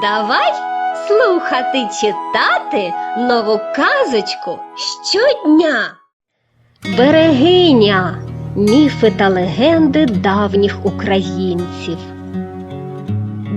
Давай слухати читати нову казочку щодня. Берегиня. Міфи та легенди давніх українців.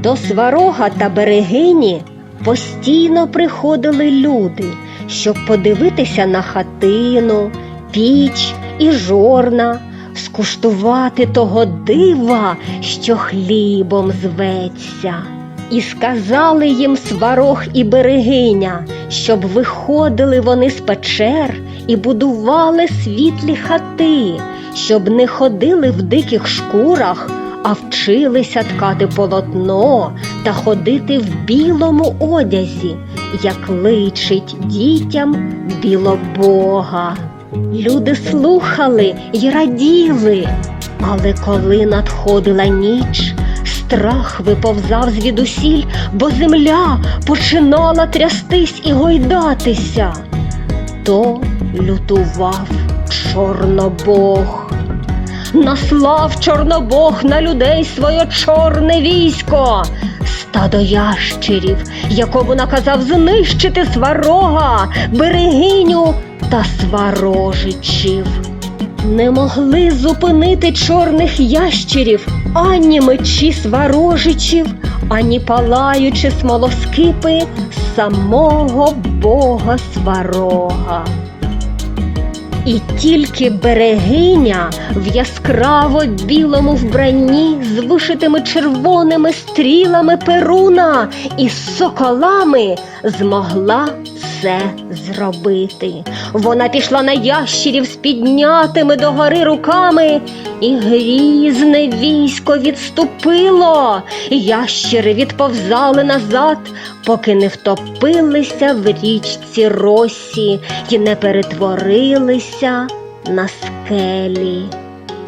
До сварога та берегині постійно приходили люди, щоб подивитися на хатину, піч і жорна, скуштувати того дива, що хлібом зветься. І сказали їм сварог і берегиня, щоб виходили вони з печер і будували світлі хати, щоб не ходили в диких шкурах, а вчилися ткати полотно та ходити в білому одязі, як личить дітям білобога. Люди слухали й раділи, але коли надходила ніч, страх виповзав звідусіль, бо земля починала трястись і гойдатися. То лютував Чорнобог. Наслав Чорнобог на людей своє чорне військо, стадо ящерів, якому наказав знищити сварога, берегиню та сварожичів. Не могли зупинити чорних ящерів ані мечі сварожичів, ані палаючі смолоскипи самого бога сварога. І тільки берегиня в яскраво білому вбранні з вишитими червоними стрілами перуна і соколами змогла це зробити. Вона пішла на ящерів з піднятими догори руками, і грізне військо відступило. Ящери відповзали назад, поки не втопилися в річці росі і не перетворилися на скелі.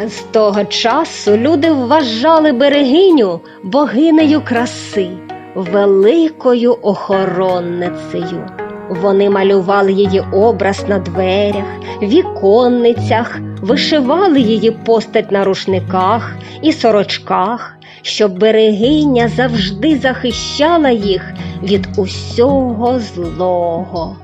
З того часу люди вважали берегиню богинею краси, великою охоронницею. Вони малювали її образ на дверях, віконницях, вишивали її постать на рушниках і сорочках, щоб берегиня завжди захищала їх від усього злого.